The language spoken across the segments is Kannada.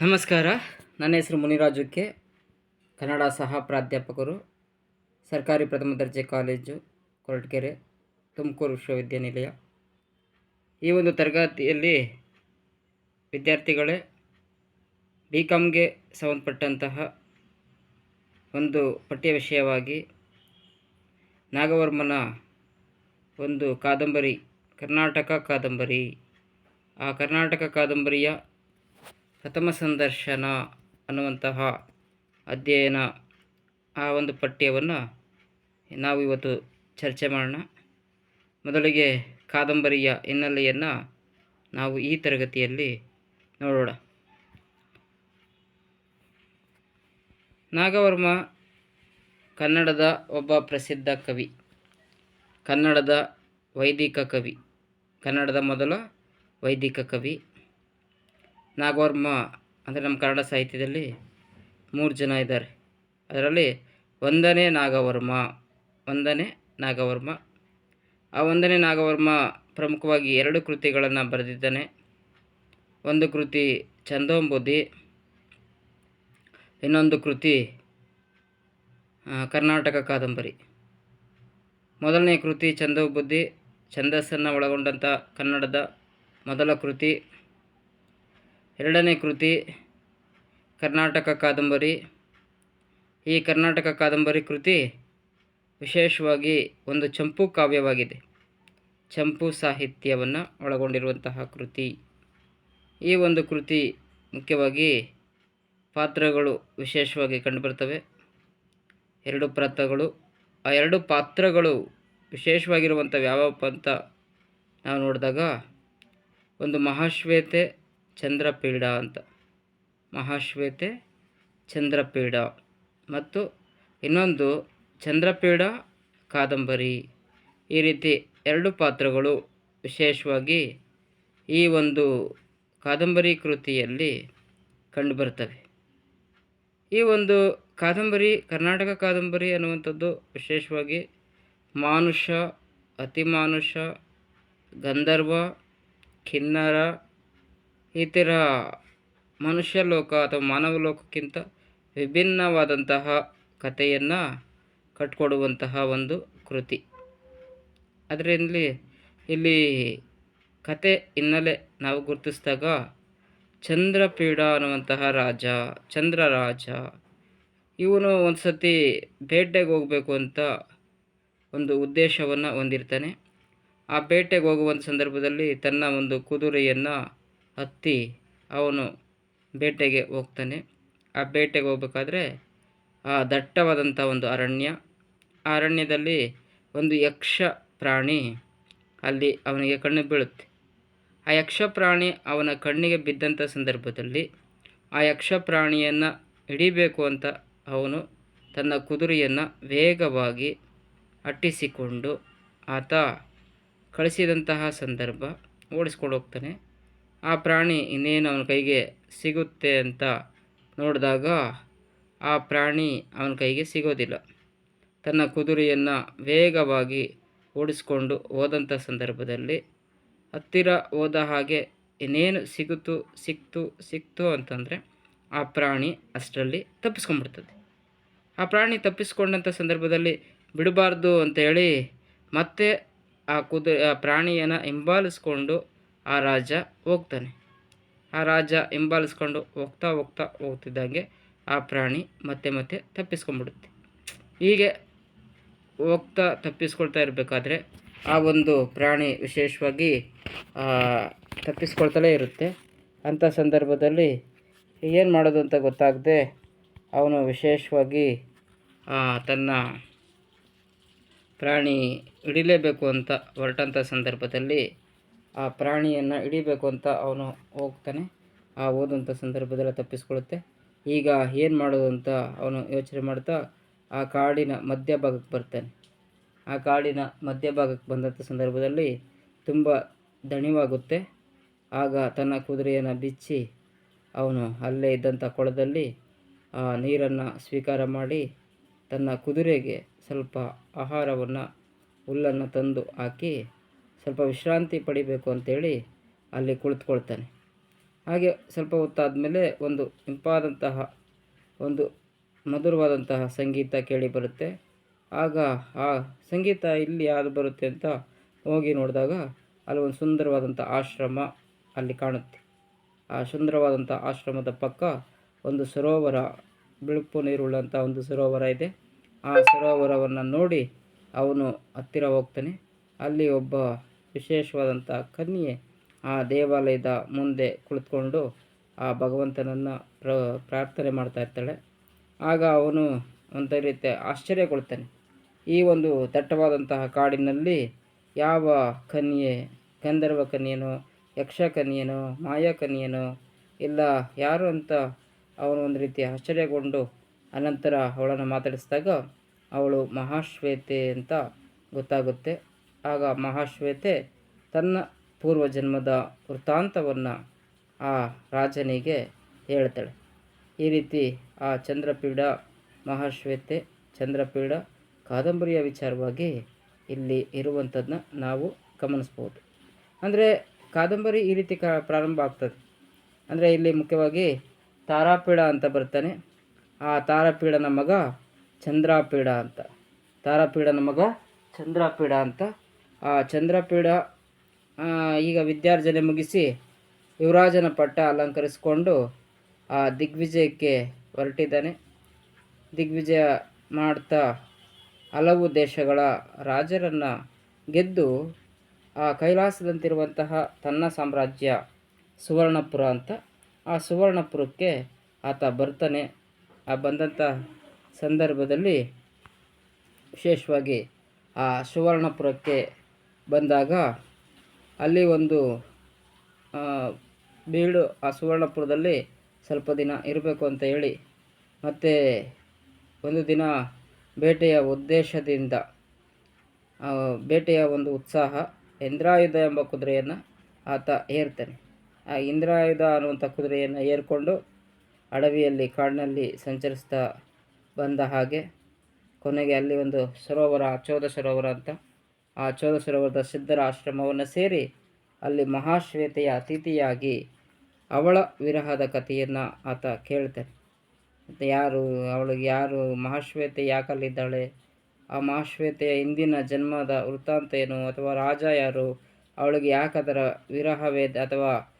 ನಮಸ್ಕಾರ. ನನ್ನ ಹೆಸರು ಮುನಿರಾಜುಕ್ಕೆ ಕನ್ನಡ ಸಹ ಪ್ರಾಧ್ಯಾಪಕರು, ಸರ್ಕಾರಿ ಪ್ರಥಮ ದರ್ಜೆ ಕಾಲೇಜು, ಕೊರಟಗೆರೆ, ತುಮಕೂರು ವಿಶ್ವವಿದ್ಯಾನಿಲಯ. ಈ ಒಂದು ತರಗತಿಯಲ್ಲಿ ವಿದ್ಯಾರ್ಥಿಗಳೇ ಬಿ ಕಾಮ್ಗೆ ಸಂಬಂಧಪಟ್ಟಂತಹ ಒಂದು ಪಠ್ಯ ವಿಷಯವಾಗಿ ನಾಗವರ್ಮನ ಒಂದು ಕಾದಂಬರಿ, ಕರ್ನಾಟಕ ಕಾದಂಬರಿ. ಆ ಕರ್ನಾಟಕ ಕಾದಂಬರಿಯ ಪ್ರಥಮ ಸಂದರ್ಶನ ಅನ್ನುವಂತಹ ಅಧ್ಯಯನ ಆ ಒಂದು ಪಠ್ಯವನ್ನು ನಾವು ಇವತ್ತು ಚರ್ಚೆ ಮಾಡೋಣ. ಮೊದಲಿಗೆ ಕಾದಂಬರಿಯ ಹಿನ್ನೆಲೆಯನ್ನು ನಾವು ಈ ತರಗತಿಯಲ್ಲಿ ನೋಡೋಣ. ನಾಗವರ್ಮ ಕನ್ನಡದ ಒಬ್ಬ ಪ್ರಸಿದ್ಧ ಕವಿ, ಕನ್ನಡದ ವೈದಿಕ ಕವಿ, ಕನ್ನಡದ ಮೊದಲ ವೈದಿಕ ಕವಿ ನಾಗವರ್ಮ ಅಂದರೆ ನಮ್ಮ ಕನ್ನಡ ಸಾಹಿತ್ಯದಲ್ಲಿ ಮೂರು ಜನ ಇದ್ದಾರೆ. ಅದರಲ್ಲಿ ಒಂದನೇ ನಾಗವರ್ಮ ಒಂದನೇ ನಾಗವರ್ಮ. ಆ ಒಂದನೇ ನಾಗವರ್ಮ ಪ್ರಮುಖವಾಗಿ ಎರಡು ಕೃತಿಗಳನ್ನು ಬರೆದಿದ್ದಾನೆ. ಒಂದು ಕೃತಿ ಚಂದೋಂಬುದ್ಧಿ ಇನ್ನೊಂದು ಕೃತಿ ಕರ್ನಾಟಕ ಕಾದಂಬರಿ. ಮೊದಲನೇ ಕೃತಿ ಚಂದೋಬುದ್ಧಿ ಛಂದಸ್ಸನ್ನು ಒಳಗೊಂಡಂಥ ಕನ್ನಡದ ಮೊದಲ ಕೃತಿ. ಎರಡನೇ ಕೃತಿ, ಕರ್ನಾಟಕ ಕಾದಂಬರಿ. ಈ ಕರ್ನಾಟಕ ಕಾದಂಬರಿ ಕೃತಿ ವಿಶೇಷವಾಗಿ ಒಂದು ಚಂಪು ಕಾವ್ಯವಾಗಿದೆ. ಚಂಪು ಸಾಹಿತ್ಯವನ್ನು ಒಳಗೊಂಡಿರುವಂತಹ ಕೃತಿ. ಈ ಒಂದು ಕೃತಿ ಮುಖ್ಯವಾಗಿ ಪಾತ್ರಗಳು ವಿಶೇಷವಾಗಿ ಕಂಡುಬರ್ತವೆ. ಎರಡು ಪಾತ್ರಗಳು ಆ ಎರಡು ಪಾತ್ರಗಳು ವಿಶೇಷವಾಗಿರುವಂಥವು ಯಾವಪ್ಪ ಅಂತ ನಾವು ನೋಡಿದಾಗ ಒಂದು ಮಹಾಶ್ವೇತೆ ಚಂದ್ರಪೀಡ ಅಂತ. ಮಹಾಶ್ವೇತೆ ಚಂದ್ರಪೀಡ. ಮತ್ತು ಇನ್ನೊಂದು ಚಂದ್ರಪೀಡ, ಕಾದಂಬರಿ. ಈ ರೀತಿ ಎರಡು ಪಾತ್ರಗಳು ವಿಶೇಷವಾಗಿ ಈ ಒಂದು ಕಾದಂಬರಿ ಕೃತಿಯಲ್ಲಿ ಕಂಡುಬರ್ತವೆ ಈ ಒಂದು ಕಾದಂಬರಿ, ಕರ್ನಾಟಕ ಕಾದಂಬರಿ ಅನ್ನುವಂಥದ್ದು ವಿಶೇಷವಾಗಿ ಮಾನುಷ, ಅತಿಮಾನುಷ, ಗಂಧರ್ವ, ಕಿನ್ನರ ಈ ಥರ ಮನುಷ್ಯ ಲೋಕ ಅಥವಾ ಮಾನವ ಲೋಕಕ್ಕಿಂತ ವಿಭಿನ್ನವಾದಂತಹ ಕಥೆಯನ್ನು ಕಟ್ಕೊಡುವಂತಹ ಒಂದು ಕೃತಿ. ಅದರಲ್ಲಿ ಇಲ್ಲಿ ಕತೆ ಹಿನ್ನೆಲೆ ನಾವು ಗುರುತಿಸಿದಾಗ ಚಂದ್ರಪೀಡ ಅನ್ನುವಂತಹ ರಾಜ, ಚಂದ್ರರಾಜ, ಇವನು ಒಂದು ಸತಿ ಬೇಟೆಗೆ ಹೋಗಬೇಕು ಅಂತ ಒಂದು ಉದ್ದೇಶವನ್ನು ಹೊಂದಿರ್ತಾನೆ. ಆ ಬೇಟೆಗೆ ಹೋಗುವಂಥ ಸಂದರ್ಭದಲ್ಲಿ ತನ್ನ ಒಂದು ಕುದುರೆಯನ್ನು ಹತ್ತಿ ಅವನು ಬೇಟೆಗೆ ಹೋಗ್ತಾನೆ. ಆ ಬೇಟೆಗೆ ಹೋಗ್ಬೇಕಾದ್ರೆ ಆ ದಟ್ಟವಾದಂಥ ಒಂದು ಅರಣ್ಯ. ಆ ಅರಣ್ಯದಲ್ಲಿ ಒಂದು ಯಕ್ಷ ಪ್ರಾಣಿ ಅಲ್ಲಿ ಅವನಿಗೆ ಕಣ್ಣು ಬೀಳುತ್ತೆ. ಆ ಯಕ್ಷ ಪ್ರಾಣಿ ಅವನ ಕಣ್ಣಿಗೆ ಬಿದ್ದಂಥ ಸಂದರ್ಭದಲ್ಲಿ ಆ ಯಕ್ಷ ಪ್ರಾಣಿಯನ್ನು ಹಿಡಿಬೇಕು ಅಂತ ಅವನು ತನ್ನ ಕುದುರೆಯನ್ನು ವೇಗವಾಗಿ ಅಟ್ಟಿಸಿಕೊಂಡು ಆತ ಕಳಿಸಿದಂತಹ ಸಂದರ್ಭ ಓಡಿಸ್ಕೊಂಡು ಹೋಗ್ತಾನೆ. ಆ ಪ್ರಾಣಿ ಇನ್ನೇನು ಅವನ ಕೈಗೆ ಸಿಗುತ್ತೆ ಅಂತ ನೋಡಿದಾಗ ಆ ಪ್ರಾಣಿ ಅವನ ಕೈಗೆ ಸಿಗೋದಿಲ್ಲ. ತನ್ನ ಕುದುರೆಯನ್ನು ವೇಗವಾಗಿ ಓಡಿಸ್ಕೊಂಡು ಹೋದಂಥ ಸಂದರ್ಭದಲ್ಲಿ ಹತ್ತಿರ ಹೋದ ಹಾಗೆ ಇನ್ನೇನು ಸಿಗುತ್ತು, ಸಿಕ್ತು ಸಿಕ್ತು ಅಂತಂದರೆ ಆ ಪ್ರಾಣಿ ಅಷ್ಟರಲ್ಲಿ ತಪ್ಪಿಸ್ಕೊಂಡ್ಬಿಡ್ತದೆ. ಆ ಪ್ರಾಣಿ ತಪ್ಪಿಸ್ಕೊಂಡಂಥ ಸಂದರ್ಭದಲ್ಲಿ ಬಿಡಬಾರ್ದು ಅಂತೇಳಿ ಮತ್ತೆ ಆ ಕುದುರೆ, ಆ ಪ್ರಾಣಿಯನ್ನು ಹಿಂಬಾಲಿಸ್ಕೊಂಡು ಆ ರಾಜ ಹೋಗ್ತಾನೆ. ಆ ರಾಜ ಹಿಂಬಾಲಿಸ್ಕೊಂಡು ಹೋಗ್ತಾ ಹೋಗ್ತಾ ಹೋಗ್ತಿದ್ದಂಗೆ ಆ ಪ್ರಾಣಿ ಮತ್ತೆ ಮತ್ತೆ ತಪ್ಪಿಸ್ಕೊಂಡ್ಬಿಡುತ್ತೆ. ಹೀಗೆ ಹೋಗ್ತಾ ತಪ್ಪಿಸ್ಕೊಳ್ತಾ ಇರಬೇಕಾದ್ರೆ ಆ ಒಂದು ಪ್ರಾಣಿ ವಿಶೇಷವಾಗಿ ತಪ್ಪಿಸ್ಕೊಳ್ತಲೇ ಇರುತ್ತೆ. ಅಂಥ ಸಂದರ್ಭದಲ್ಲಿ ಏನು ಮಾಡೋದು ಅಂತ ಗೊತ್ತಾಗದೆ ಅವನು ವಿಶೇಷವಾಗಿ ತನ್ನ ಪ್ರಾಣಿ ಹಿಡಿಲೇಬೇಕು ಅಂತ ಹೊರಟಂಥ ಸಂದರ್ಭದಲ್ಲಿ ಆ ಪ್ರಾಣಿಯನ್ನು ಹಿಡಿಬೇಕು ಅಂತ ಅವನು ಹೋಗ್ತಾನೆ. ಆ ಹೋದಂಥ ಸಂದರ್ಭದಲ್ಲಿ ತಪ್ಪಿಸ್ಕೊಳ್ಳುತ್ತೆ ಈಗ ಏನು ಮಾಡೋದು ಅಂತ ಅವನು ಯೋಚನೆ ಮಾಡ್ತಾ ಆ ಕಾಡಿನ ಮಧ್ಯಭಾಗಕ್ಕೆ ಬರ್ತಾನೆ. ಆ ಕಾಡಿನ ಮಧ್ಯಭಾಗಕ್ಕೆ ಬಂದಂಥ ಸಂದರ್ಭದಲ್ಲಿ ತುಂಬ ದಣಿವಾಗುತ್ತೆ. ಆಗ ತನ್ನ ಕುದುರೆಯನ್ನು ಬಿಚ್ಚಿ ಅವನು ಅಲ್ಲೇ ಇದ್ದಂಥ ಕೊಳದಲ್ಲಿ ಆ ನೀರನ್ನು ಸ್ವೀಕಾರ ಮಾಡಿ ತನ್ನ ಕುದುರೆಗೆ ಸ್ವಲ್ಪ ಆಹಾರವನ್ನು, ಹುಲ್ಲನ್ನು ತಂದು ಹಾಕಿ ಸ್ವಲ್ಪ ವಿಶ್ರಾಂತಿ ಪಡಿಬೇಕು ಅಂತೇಳಿ ಅಲ್ಲಿ ಕುಳಿತುಕೊಳ್ತಾನೆ. ಹಾಗೆ ಸ್ವಲ್ಪ ಹೊತ್ತಾದಮೇಲೆ ಒಂದು ಇಂಪಾದಂತಹ, ಒಂದು ಮಧುರವಾದಂತಹ ಸಂಗೀತ ಕೇಳಿ ಬರುತ್ತೆ. ಆಗ ಆ ಸಂಗೀತ ಇಲ್ಲಿ ಯಾರು ಬರುತ್ತೆ ಅಂತ ಹೋಗಿ ನೋಡಿದಾಗ ಅಲ್ಲಿ ಒಂದು ಸುಂದರವಾದಂಥ ಆಶ್ರಮ ಅಲ್ಲಿ ಕಾಣುತ್ತೆ. ಆ ಸುಂದರವಾದಂಥ ಆಶ್ರಮದ ಪಕ್ಕ ಒಂದು ಸರೋವರ, ಬಿಳುಪು ನೀರುಳ್ಳಂಥ ಒಂದು ಸರೋವರ ಇದೆ. ಆ ಸರೋವರವನ್ನು ನೋಡಿ ಅವನು ಹತ್ತಿರ ಹೋಗ್ತಾನೆ. ಅಲ್ಲಿ ಒಬ್ಬ ವಿಶೇಷವಾದಂಥ ಕನ್ಯೆ ಆ ದೇವಾಲಯದ ಮುಂದೆ ಕುಳಿತುಕೊಂಡು ಆ ಭಗವಂತನನ್ನು ಪ್ರ, ಪ್ರಾರ್ಥನೆ ಮಾಡ್ತಾ ಇರ್ತಾಳೆ. ಆಗ ಅವನು ಒಂದು ರೀತಿ ಆಶ್ಚರ್ಯಗೊಳ್ತಾನೆ ಈ ಒಂದು ದಟ್ಟವಾದಂತಹ ಕಾಡಿನಲ್ಲಿ ಯಾವ ಕನ್ಯೆ, ಗಂಧರ್ವ ಕನ್ಯೆನೋ, ಯಕ್ಷ ಕನ್ಯೆನೋ, ಮಾಯಾ ಕನ್ಯೆನೋ, ಇಲ್ಲ ಯಾರು ಅಂತ ಅವನು ಒಂದು ರೀತಿ ಆಶ್ಚರ್ಯಗೊಂಡು ಅನಂತರ ಅವಳನ್ನು ಮಾತಾಡಿಸಿದಾಗ ಅವಳು ಮಹಾಶ್ವೇತೆ ಅಂತ ಗೊತ್ತಾಗುತ್ತೆ. ಆಗ ಮಹಾಶ್ವೇತೆ ತನ್ನ ಪೂರ್ವಜನ್ಮದ ವೃತ್ತಾಂತವನ್ನು ಆ ರಾಜನಿಗೆ ಹೇಳ್ತಾಳೆ. ಈ ರೀತಿ ಆ ಚಂದ್ರಪೀಡ ಮಹಾಶ್ವೇತೆ ಚಂದ್ರಪೀಡ ಕಾದಂಬರಿಯ ವಿಚಾರವಾಗಿ ಇಲ್ಲಿ ಇರುವಂಥದ್ದನ್ನ ನಾವು ಗಮನಿಸ್ಬೋದು. ಅಂದರೆ ಕಾದಂಬರಿ ಈ ರೀತಿ ಕ ಪ್ರಾರಂಭ ಆಗ್ತದೆ. ಅಂದರೆ ಇಲ್ಲಿ ಮುಖ್ಯವಾಗಿ ತಾರಾಪೀಡ ಅಂತ ಬರ್ತಾನೆ. ಆ ತಾರಾಪೀಡನ ಮಗ ಚಂದ್ರಾಪೀಡ ಅಂತ. ತಾರಾಪೀಡನ ಮಗ ಚಂದ್ರಾಪೀಡ ಅಂತ ಆ ಚಂದ್ರಪೀಡ ಈಗ ವಿದ್ಯಾರ್ಜನೆ ಮುಗಿಸಿ ಯುವರಾಜನ ಪಟ್ಟ ಅಲಂಕರಿಸಿಕೊಂಡು ಆ ದಿಗ್ವಿಜಯಕ್ಕೆ ಹೊರಟಿದ್ದಾನೆ. ದಿಗ್ವಿಜಯ ಮಾಡ್ತಾ ಹಲವು ದೇಶಗಳ ರಾಜರನ್ನು ಗೆದ್ದು ಆ ಕೈಲಾಸದಂತಿರುವಂತಹ ತನ್ನ ಸಾಮ್ರಾಜ್ಯ ಸುವರ್ಣಪುರ ಅಂತ ಆ ಸುವರ್ಣಪುರಕ್ಕೆ ಆತ ಬರ್ತಾನೆ. ಆ ಬಂದಂಥ ಸಂದರ್ಭದಲ್ಲಿ ವಿಶೇಷವಾಗಿ ಆ ಸುವರ್ಣಪುರಕ್ಕೆ ಬಂದಾಗ ಅಲ್ಲಿ ಒಂದು ಬೀಳು ಆ ಸುವರ್ಣಪುರದಲ್ಲಿ ಸ್ವಲ್ಪ ದಿನ ಇರಬೇಕು ಅಂತ ಹೇಳಿ ಮತ್ತು ಒಂದು ದಿನ ಬೇಟೆಯ ಉದ್ದೇಶದಿಂದ ಬೇಟೆಯ ಒಂದು ಉತ್ಸಾಹ ಇಂದ್ರಾಯುಧ ಎಂಬ ಕುದುರೆಯನ್ನು ಆತ ಏರ್ತಾನೆ. ಆ ಇಂದ್ರಾಯುಧ ಅನ್ನುವಂಥ ಕುದುರೆಯನ್ನು ಏರ್ಕೊಂಡು ಅಡವಿಯಲ್ಲಿ, ಕಾಡಿನಲ್ಲಿ ಸಂಚರಿಸ್ತಾ ಬಂದ ಹಾಗೆ ಕೊನೆಗೆ ಅಲ್ಲಿ ಒಂದು ಸರೋವರ ಚೋದ ಸರೋವರ ಅಂತ ಆ ಚೋದ ಸರೋವರದ ಸಿದ್ಧರ ಆಶ್ರಮವನ್ನು ಸೇರಿ ಅಲ್ಲಿ ಮಹಾಶ್ವೇತೆಯ ಅತಿಥಿಯಾಗಿ ಅವಳ ವಿರಹದ ಕಥೆಯನ್ನು ಆತ ಕೇಳ್ತಾನೆ. ಮತ್ತು ಯಾರು, ಅವಳಿಗೆ ಯಾರು, ಮಹಾಶ್ವೇತೆ ಯಾಕಲ್ಲಿದ್ದಾಳೆ? ಆ ಮಹಾಶ್ವೇತೆಯ ಹಿಂದಿನ ಜನ್ಮದ ವೃತ್ತಾಂತ ಏನು? ಅಥವಾ ರಾಜ ಯಾರು? ಅವಳಿಗೆ ಯಾಕದರ ವಿರಹವೇ ಅಥವಾ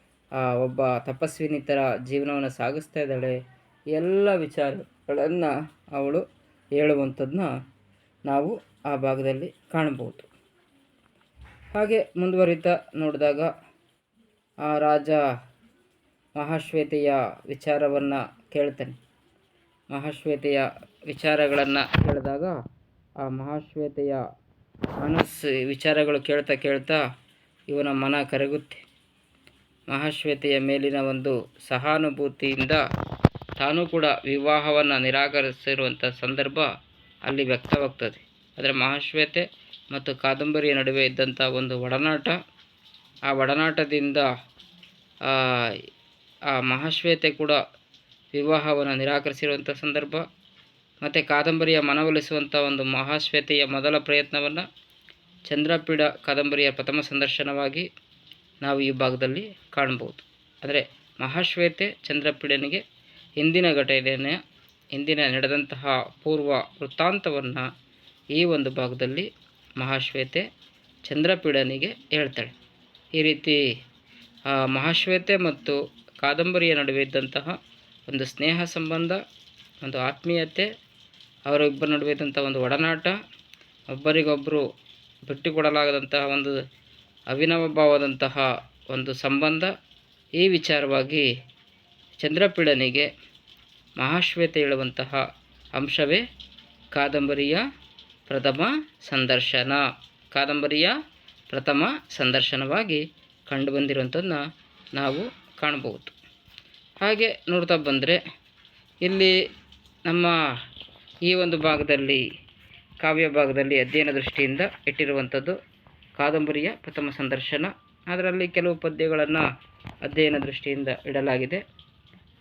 ಒಬ್ಬ ತಪಸ್ವಿನಿ ಥರ ಜೀವನವನ್ನು ಸಾಗಿಸ್ತಾ ಇದ್ದಾಳೆ? ಎಲ್ಲ ವಿಚಾರಗಳನ್ನು ಅವಳು ಹೇಳುವಂಥದ್ದನ್ನ ನಾವು ಆ ಭಾಗದಲ್ಲಿ ಕಾಣಬಹುದು. ಹಾಗೆ ಮುಂದುವರಿತಾ ನೋಡಿದಾಗ ಆ ರಾಜ ಮಹಾಶ್ವೇತೆಯ ವಿಚಾರವನ್ನು ಕೇಳ್ತಾನೆ. ಮಹಾಶ್ವೇತೆಯ ವಿಚಾರಗಳನ್ನು ಕೇಳಿದಾಗ ಆ ಮಹಾಶ್ವೇತೆಯ ಮನಸ್ಸು ವಿಚಾರಗಳು ಕೇಳ್ತಾ ಕೇಳ್ತಾ ಇವನ ಮನ ಕರಗುತ್ತೆ. ಮಹಾಶ್ವೇತೆಯ ಮೇಲಿನ ಒಂದು ಸಹಾನುಭೂತಿಯಿಂದ ತಾನೂ ಕೂಡ ವಿವಾಹವನ್ನು ನಿರಾಕರಿಸಿರುವಂಥ ಸಂದರ್ಭ ಅಲ್ಲಿ ವ್ಯಕ್ತವಾಗ್ತದೆ. ಆದರೆ ಮಹಾಶ್ವೇತೆ ಮತ್ತು ಕಾದಂಬರಿಯ ನಡುವೆ ಇದ್ದಂಥ ಒಂದು ಒಡನಾಟ ಆ ಒಡನಾಟದಿಂದ ಆ, ಮಹಾಶ್ವೇತೆ ಕೂಡ ವಿವಾಹವನ್ನು ನಿರಾಕರಿಸಿರುವಂಥ ಸಂದರ್ಭ ಮತ್ತು ಕಾದಂಬರಿಯ ಮನವೊಲಿಸುವಂಥ ಒಂದು ಮಹಾಶ್ವೇತೆಯ ಮೊದಲ ಪ್ರಯತ್ನವನ್ನು ಚಂದ್ರಪೀಡ ಕಾದಂಬರಿಯ ಪ್ರಥಮ ಸಂದರ್ಶನವಾಗಿ ನಾವು ಈ ಭಾಗದಲ್ಲಿ ಕಾಣ್ಬೋದು ಅಂದರೆ ಮಹಾಶ್ವೇತೆ ಚಂದ್ರಪೀಡನಿಗೆ ಹಿಂದಿನ ಘಟನೆಯ ಹಿಂದಿನ ನಡೆದಂತಹ ಪೂರ್ವ ವೃತ್ತಾಂತವನ್ನು ಈ ಒಂದು ಭಾಗದಲ್ಲಿ ಮಹಾಶ್ವೇತೆ ಚಂದ್ರಪೀಡನಿಗೆ ಹೇಳ್ತಾಳೆ. ಈ ರೀತಿ ಮಹಾಶ್ವೇತೆ ಮತ್ತು ಕಾದಂಬರಿಯ ನಡುವೆ ಇದ್ದಂತಹ ಒಂದು ಸ್ನೇಹ ಸಂಬಂಧ, ಒಂದು ಆತ್ಮೀಯತೆ, ಅವರಿಬ್ಬರ ನಡುವೆ ಇದ್ದಂಥ ಒಂದು ಒಡನಾಟ ಒಬ್ಬರಿಗೊಬ್ಬರು ಬಿಟ್ಟುಕೊಡಲಾಗದಂತಹ ಒಂದು ಅವಿನವಭಾವದಂತಹ ಒಂದು ಸಂಬಂಧ, ಈ ವಿಚಾರವಾಗಿ ಚಂದ್ರಪೀಡನಿಗೆ ಮಹಾಶ್ವೇತೆ ಹೇಳುವಂತಹ ಅಂಶವೇ ಕಾದಂಬರಿಯ ಪ್ರಥಮ ಸಂದರ್ಶನ. ಕಾದಂಬರಿಯ ಪ್ರಥಮ ಸಂದರ್ಶನವಾಗಿ ಕಂಡುಬಂದಿರುವಂಥದ್ದನ್ನ ನಾವು ಕಾಣಬಹುದು. ಹಾಗೆ ನೋಡ್ತಾ ಬಂದರೆ, ಇಲ್ಲಿ ನಮ್ಮ ಈ ಒಂದು ಭಾಗದಲ್ಲಿ, ಕಾವ್ಯ ಭಾಗದಲ್ಲಿ ಅಧ್ಯಯನ ದೃಷ್ಟಿಯಿಂದ ಇಟ್ಟಿರುವಂಥದ್ದು ಕಾದಂಬರಿಯ ಪ್ರಥಮ ಸಂದರ್ಶನ. ಅದರಲ್ಲಿ ಕೆಲವು ಪದ್ಯಗಳನ್ನು ಅಧ್ಯಯನ ದೃಷ್ಟಿಯಿಂದ ಇಡಲಾಗಿದೆ.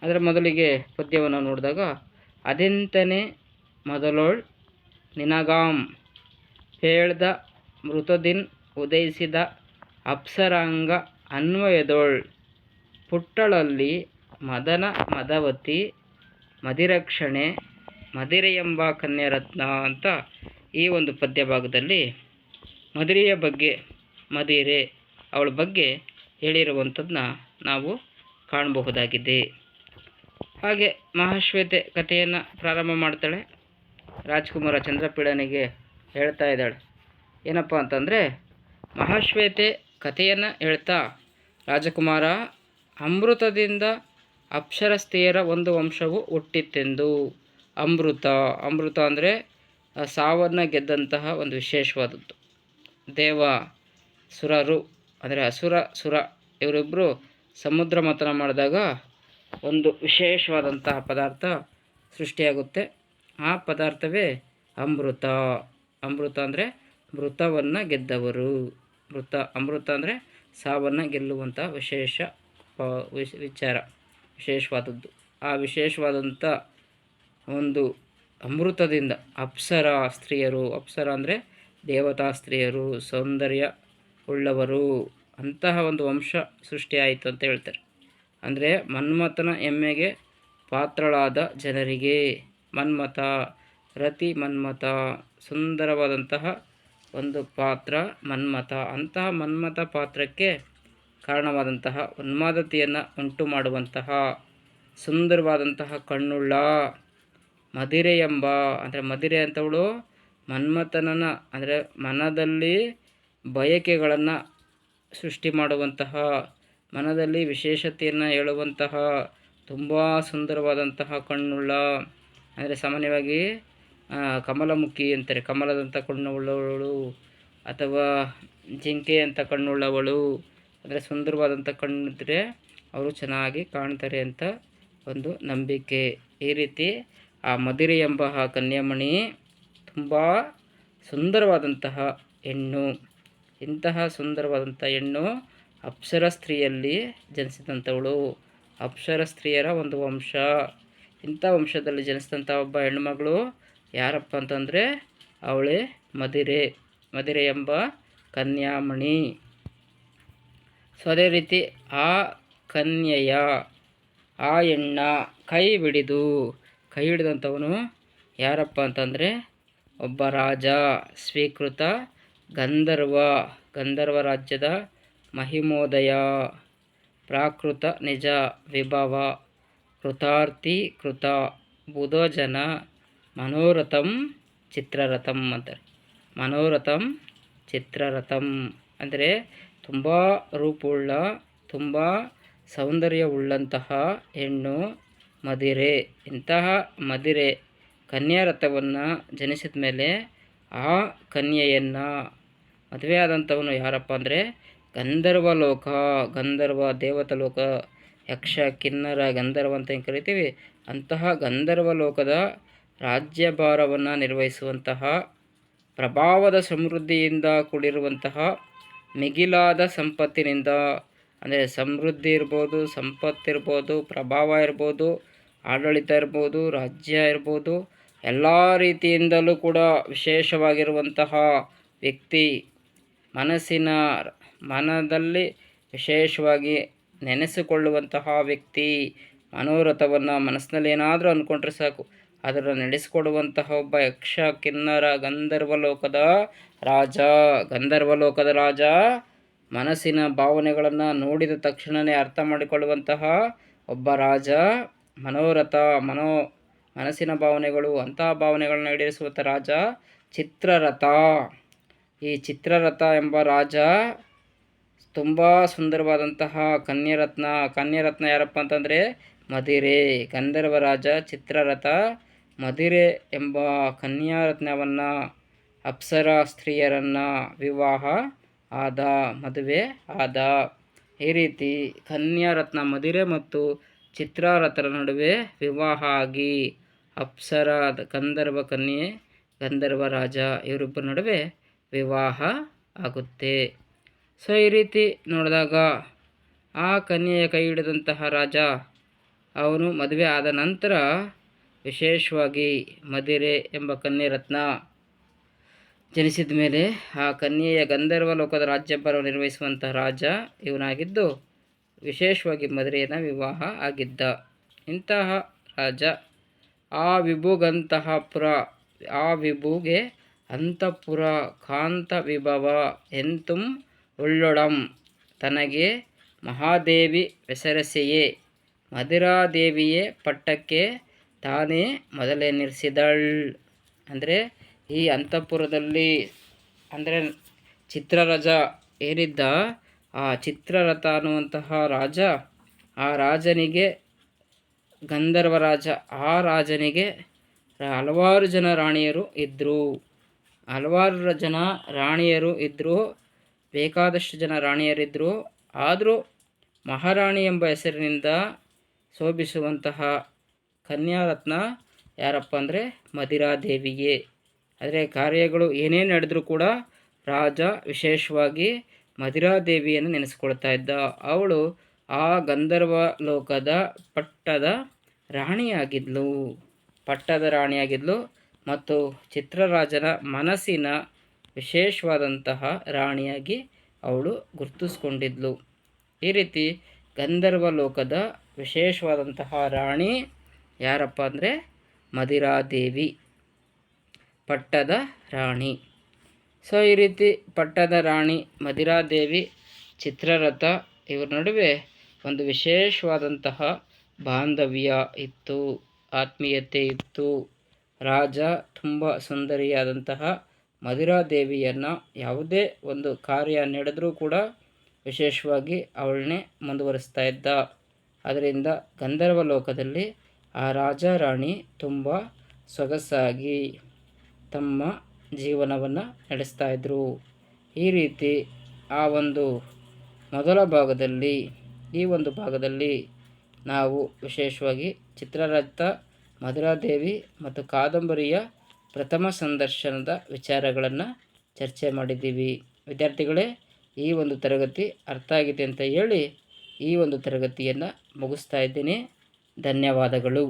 ಅದರ ಮೊದಲಿಗೆ ಪದ್ಯವನ್ನು ನೋಡಿದಾಗ, ಅದೆಂತನೇ ಮೊದಲೋಳ್ ನಿನಗಾಂ ಹೇಳ್ದ ಮೃತದಿನ್ ಉದಯಿಸಿದ ಅಪ್ಸರಾಂಗ ಅನ್ವಯದೋಳ್ ಪುಟ್ಟಳಲ್ಲಿ ಮದನ ಮದವತಿ, ಮದಿರಕ್ಷಣೆ ಮದಿರೆ ಎಂಬ ಕನ್ಯಾರತ್ನ ಅಂತ ಈ ಒಂದು ಪದ್ಯ ಭಾಗದಲ್ಲಿ ಮದುರೆಯ ಬಗ್ಗೆ, ಮದಿರೆ ಅವಳ ಬಗ್ಗೆ ಹೇಳಿರುವಂಥದ್ದನ್ನ ನಾವು ಕಾಣಬಹುದಾಗಿದೆ. ಹಾಗೆ ಮಹಾಶ್ವೇತೆ ಕಥೆಯನ್ನು ಪ್ರಾರಂಭ ಮಾಡ್ತಾಳೆ. ರಾಜ್ಕುಮಾರ ಚಂದ್ರಪೀಡನಿಗೆ ಹೇಳ್ತಾ ಇದ್ದಾಳೆ. ಏನಪ್ಪ ಅಂತಂದರೆ, ಮಹಾಶ್ವೇತೆ ಕಥೆಯನ್ನು ಹೇಳ್ತಾ, ರಾಜಕುಮಾರ, ಅಮೃತದಿಂದ ಅಪ್ಸರಸ್ತೆಯರ ಒಂದು ವಂಶವು ಹುಟ್ಟಿತ್ತೆಂದು ಅಮೃತ ಅಮೃತ ಅಂದರೆ ಸಾವನ್ನು ಗೆದ್ದಂತಹ ಒಂದು ವಿಶೇಷವಾದದ್ದು. ದೇವ, ಸುರರು, ಅಂದರೆ ಅಸುರ, ಸುರ ಇವರಿಬ್ಬರು ಸಮುದ್ರ ಮಥನ ಮಾಡಿದಾಗ ಒಂದು ವಿಶೇಷವಾದಂತಹ ಪದಾರ್ಥ ಸೃಷ್ಟಿಯಾಗುತ್ತೆ. ಆ ಪದಾರ್ಥವೇ ಅಮೃತ. ಅಮೃತ ಅಂದರೆ ಮೃತವನ್ನು ಗೆದ್ದವರು. ಮೃತ, ಅಮೃತ ಅಂದರೆ ಸಾವನ್ನು ಗೆಲ್ಲುವಂಥ ವಿಶೇಷ ವಿಚಾರ, ವಿಶೇಷವಾದದ್ದು. ಆ ವಿಶೇಷವಾದಂಥ ಒಂದು ಅಮೃತದಿಂದ ಅಪ್ಸರ ಸ್ತ್ರೀಯರು, ಅಪ್ಸರ ಅಂದರೆ ದೇವತಾ ಸ್ತ್ರೀಯರು, ಸೌಂದರ್ಯ ಉಳ್ಳವರು, ಅಂತಹ ಒಂದು ವಂಶ ಸೃಷ್ಟಿಯಾಯಿತು ಅಂತ ಹೇಳ್ತಾರೆ. ಅಂದರೆ ಮನ್ಮಥನ ಎಮ್ಮೆಗೆ ಪಾತ್ರಳಾದ ಜನರಿಗೆ. ಮನ್ಮಥ, ರತಿ ಮನ್ಮಥ, ಸುಂದರವಾದಂತಹ ಒಂದು ಪಾತ್ರ ಮನ್ಮಥ. ಅಂತಹ ಮನ್ಮಥ ಪಾತ್ರಕ್ಕೆ ಕಾರಣವಾದಂತಹ ಉನ್ಮಾದತೆಯನ್ನು ಉಂಟು ಮಾಡುವಂತಹ ಸುಂದರವಾದಂತಹ ಕಣ್ಣುಳ್ಳ ಮದಿರೆ ಎಂಬ, ಅಂದರೆ ಮದಿರೆ ಅಂತವಳು ಮನ್ಮಥನನ ಅಂದರೆ ಮನದಲ್ಲಿ ಬಯಕೆಗಳನ್ನು ಸೃಷ್ಟಿ ಮಾಡುವಂತಹ, ಮನದಲ್ಲಿ ವಿಶೇಷತೆಯನ್ನು ಹೇಳುವಂತಹ, ತುಂಬ ಸುಂದರವಾದಂತಹ ಕಣ್ಣುಳ್ಳ ಅಂದರೆ ಸಾಮಾನ್ಯವಾಗಿ ಕಮಲಮುಖಿ ಅಂತಾರೆ. ಕಮಲದಂಥ ಕಣ್ಣುಳ್ಳವಳು ಅಥವಾ ಜಿಂಕೆ ಅಂತ ಕಣ್ಣುಳ್ಳವಳು ಅಂದರೆ ಸುಂದರವಾದಂಥ ಕಣ್ಣಿದ್ರೆ ಅವರು ಚೆನ್ನಾಗಿ ಕಾಣ್ತಾರೆ ಅಂತ ಒಂದು ನಂಬಿಕೆ. ಈ ರೀತಿ ಆ ಮದಿರೆ ಎಂಬ ಆ ಕನ್ಯಾಮಣಿ ತುಂಬ ಸುಂದರವಾದಂತಹ ಹೆಣ್ಣು. ಇಂತಹ ಸುಂದರವಾದಂಥ ಹೆಣ್ಣು ಅಪ್ಸರ ಸ್ತ್ರೀಯಲ್ಲಿ ಜನಿಸಿದಂಥವಳು. ಅಪ್ಸರ ಸ್ತ್ರೀಯರ ಒಂದು ವಂಶ. ಇಂಥ ವಂಶದಲ್ಲಿ ಜನಿಸಿದಂಥ ಒಬ್ಬ ಹೆಣ್ಣುಮಗಳು ಯಾರಪ್ಪ ಅಂತಂದರೆ ಅವಳೇ ಮದಿರೆ ಮದಿರೆ ಎಂಬ ಕನ್ಯಾಮಣಿ. ಸೊ ಅದೇ ರೀತಿ ಆ ಕನ್ಯೆಯ, ಆ ಹೆಣ್ಣ ಕೈ ಬಿಡಿದು ಕೈ ಹಿಡಿದಂಥವನು ಯಾರಪ್ಪ ಅಂತಂದರೆ ಒಬ್ಬ ರಾಜ, ಸ್ವೀಕೃತ ಗಂಧರ್ವ ಗಂಧರ್ವ ರಾಜ್ಯದ ಮಹಿಮೋದಯ, ಪ್ರಾಕೃತ ನಿಜ ವಿಭವ. ಕೃತಾರ್ಥಿ ಕೃತ ಬುಧಜನ ಮನೋರಥಂ ಚಿತ್ರರಥಂ ಅಂತಾರೆ. ಮನೋರಥಂ ಚಿತ್ರರಥಂ ಅಂದರೆ ತುಂಬ ರೂಪುಳ್ಳ, ತುಂಬ ಸೌಂದರ್ಯವುಳ್ಳಂತಹ ಹೆಣ್ಣು ಮದಿರೆ. ಇಂತಹ ಮದಿರೆ ಕನ್ಯಾರಥವನ್ನು ಜನಿಸಿದ ಮೇಲೆ ಆ ಕನ್ಯೆಯನ್ನು ಮದುವೆ ಆದಂಥವನು ಯಾರಪ್ಪ ಅಂದರೆ ಗಂಧರ್ವ ಲೋಕ ಗಂಧರ್ವ ದೇವತ ಲೋಕ ಯಕ್ಷ ಕಿನ್ನರ ಗಂಧರ್ವ ಅಂತ ಏನು ಕರಿತೀವಿ? ಅಂತಹ ಗಂಧರ್ವ ಲೋಕದ ರಾಜ್ಯಭಾರವನ್ನು ನಿರ್ವಹಿಸುವಂತಹ, ಪ್ರಭಾವದ ಸಮೃದ್ಧಿಯಿಂದ ಕೂಡಿರುವಂತಹ, ಮಿಗಿಲಾದ ಸಂಪತ್ತಿನಿಂದ, ಅಂದರೆ ಸಮೃದ್ಧಿ ಇರ್ಬೋದು ಸಂಪತ್ತಿರ್ಬೋದು ಪ್ರಭಾವ ಇರ್ಬೋದು, ಆಡಳಿತ ಇರ್ಬೋದು, ರಾಜ್ಯ ಇರ್ಬೋದು, ಎಲ್ಲ ರೀತಿಯಿಂದಲೂ ಕೂಡ ವಿಶೇಷವಾಗಿರುವಂತಹ ವ್ಯಕ್ತಿ ಮನಸ್ಸಿನ ಮನದಲ್ಲಿ ವಿಶೇಷವಾಗಿ ನೆನೆಸಿಕೊಳ್ಳುವಂತಹ ವ್ಯಕ್ತಿ ಮನೋರಥವನ್ನು ಮನಸ್ಸಿನಲ್ಲಿ ಏನಾದರೂ ಅಂದ್ಕೊಂಡ್ರೆ ಸಾಕು. ಅದನ್ನು ನಡೆಸಿಕೊಡುವಂತಹ ಒಬ್ಬ ಯಕ್ಷ, ಕಿನ್ನರ, ಗಂಧರ್ವ ಲೋಕದ ರಾಜ. ಗಂಧರ್ವ ಲೋಕದ ರಾಜ ಮನಸ್ಸಿನ ಭಾವನೆಗಳನ್ನು ನೋಡಿದ ತಕ್ಷಣವೇ ಅರ್ಥ ಮಾಡಿಕೊಳ್ಳುವಂತಹ ಒಬ್ಬ ರಾಜ. ಮನೋರಥ ಮನೋ, ಮನಸ್ಸಿನ ಭಾವನೆಗಳು ಅಂತಹ ಭಾವನೆಗಳನ್ನ ಈಡೇರಿಸುವಂಥ ರಾಜ ಚಿತ್ರರಥ. ಈ ಚಿತ್ರರಥ ಎಂಬ ರಾಜ ತುಂಬ ಸುಂದರವಾದಂತಹ ಕನ್ಯರತ್ನ. ಕನ್ಯರತ್ನ ಯಾರಪ್ಪ ಅಂತಂದರೆ ಮದಿರೆ ಗಂಧರ್ವ ರಾಜ ಚಿತ್ರರಥ, ಮದಿರೆ ಎಂಬ ಕನ್ಯಾರತ್ನವನ್ನು ಅಪ್ಸರ ಸ್ತ್ರೀಯರನ್ನು ವಿವಾಹ ಆದ, ಮದುವೆ ಆದ. ಈ ರೀತಿ ಕನ್ಯಾರತ್ನ, ಮದಿರೆ ಮತ್ತು ಚಿತ್ರಾರಥರ ನಡುವೆ ವಿವಾಹ ಆಗಿ ಅಪ್ಸರ ಗಂಧರ್ವ ಕನ್ಯೆ ಗಂಧರ್ವ ರಾಜ ಇವರಿಬ್ಬರ ನಡುವೆ ವಿವಾಹ ಆಗುತ್ತೆ. ಸೊ ಈ ರೀತಿ ನೋಡಿದಾಗ, ಆ ಕನ್ಯೆಯ ಕೈ ಹಿಡಿದಂತಹ ರಾಜ, ಅವನು ಮದುವೆ ಆದ ನಂತರ ವಿಶೇಷವಾಗಿ ಮದಿರೆ ಎಂಬ ಕನ್ಯೆ ರತ್ನ ಜನಿಸಿದ ಮೇಲೆ ಆ ಕನ್ಯೆಯ ಗಂಧರ್ವ ಲೋಕದ ರಾಜ್ಯಭಾರವನ್ನು ನಿರ್ವಹಿಸುವಂತಹ ರಾಜ ಇವನಾಗಿದ್ದು ವಿಶೇಷವಾಗಿ ಮದುರೆಯನ್ನು ವಿವಾಹ ಆಗಿದ್ದ. ಇಂತಹ ರಾಜ ಆ ವಿಭುಗಂತಹ ಪುರ ಆ ವಿಭುಗೆ ಅಂತಃಪುರ ಕಾಂತ ವಿಭವ ಎಂತುಂ ಉಳ್ಳೊಡಂ ತನಗೆ ಮಹಾದೇವಿ ಹೆಸರಸೆಯೇ ಮಧುರಾದೇವಿಯೇ ಪಟ್ಟಕ್ಕೆ ತಾನೇ ಮೊದಲೆನಿಸಿದಳ್ ಅಂದರೆ ಈ ಅಂತಃಪುರದಲ್ಲಿ ಅಂದರೆ ಚಿತ್ರರಜ ಏನಿದ್ದ, ಆ ಚಿತ್ರರಥ ಅನ್ನುವಂತಹ ರಾಜ, ಆ ರಾಜನಿಗೆ ಗಂಧರ್ವ ರಾಜ, ಆ ರಾಜನಿಗೆ ಹಲವಾರು ಜನ ರಾಣಿಯರು ಇದ್ದರು ಹಲವಾರು ಜನ ರಾಣಿಯರು ಇದ್ದರು ಬೇಕಾದಷ್ಟು ಜನ ರಾಣಿಯರಿದ್ದರು ಆದರೂ ಮಹಾರಾಣಿ ಎಂಬ ಹೆಸರಿನಿಂದ ಶೋಭಿಸುವಂತಹ ಕನ್ಯಾರತ್ನ ಯಾರಪ್ಪ ಅಂದರೆ ಮದಿರಾದೇವಿಗೆ ಆದರೆ ಕಾರ್ಯಗಳು ಏನೇ ನಡೆದರೂ ಕೂಡ ರಾಜ ವಿಶೇಷವಾಗಿ ಮದಿರಾದೇವಿಯನ್ನು ನೆನೆಸ್ಕೊಳ್ತಾ ಇದ್ದ. ಅವಳು ಆ ಗಂಧರ್ವ ಲೋಕದ ಪಟ್ಟದ ರಾಣಿಯಾಗಿದ್ಲು. ಪಟ್ಟದ ರಾಣಿಯಾಗಿದ್ಲು ಮತ್ತು ಚಿತ್ರರಾಜನ ಮನಸ್ಸಿನ ವಿಶೇಷವಾದಂತಹ ರಾಣಿಯಾಗಿ ಅವಳು ಗುರುತಿಸ್ಕೊಂಡಿದ್ಲು. ಈ ರೀತಿ ಗಂಧರ್ವ ಲೋಕದ ವಿಶೇಷವಾದಂತಹ ರಾಣಿ ಯಾರಪ್ಪ ಅಂದರೆ ಮದಿರಾದೇವಿ, ಪಟ್ಟದ ರಾಣಿ. ಸೊ, ಈ ರೀತಿ ಪಟ್ಟದ ರಾಣಿ, ಮದಿರಾದೇವಿ, ಚಿತ್ರರಥ ಇವ್ರ ನಡುವೆ ಒಂದು ವಿಶೇಷವಾದಂತಹ ಬಾಂಧವ್ಯ ಇತ್ತು, ಆತ್ಮೀಯತೆ ಇತ್ತು. ರಾಜ ತುಂಬ ಸುಂದರಿಯಾದಂತಹ ಮಧುರಾದೇವಿಯನ್ನು ಯಾವುದೇ ಒಂದು ಕಾರ್ಯ ನಡೆದರೂ ಕೂಡ ವಿಶೇಷವಾಗಿ ಅವಳನ್ನೇ ಮುಂದುವರಿಸ್ತಾ ಇದ್ದ. ಅದರಿಂದ ಗಂಧರ್ವ ಲೋಕದಲ್ಲಿ ಆ ರಾಜ ರಾಣಿ ತುಂಬ ಸೊಗಸಾಗಿ ತಮ್ಮ ಜೀವನವನ್ನು ನಡೆಸ್ತಾ ಇದ್ದರು ಈ ರೀತಿ ಆ ಒಂದು ಮೊದಲ ಭಾಗದಲ್ಲಿ, ಈ ಒಂದು ಭಾಗದಲ್ಲಿ ನಾವು ವಿಶೇಷವಾಗಿ ಚಿತ್ರರಥ ಮಧುರಾದೇವಿ ಮತ್ತು ಕಾದಂಬರಿಯ ಪ್ರಥಮ ಸಂದರ್ಶನದ ವಿಚಾರಗಳನ್ನು ಚರ್ಚೆ ಮಾಡಿದ್ದೀವಿ. ವಿದ್ಯಾರ್ಥಿಗಳೇ, ಈ ಒಂದು ತರಗತಿ ಅರ್ಥ ಆಗಿದೆ ಅಂತ ಹೇಳಿ ಈ ಒಂದು ತರಗತಿಯನ್ನು ಮುಗಿಸ್ತಾ ಇದ್ದೀನಿ. ಧನ್ಯವಾದಗಳು.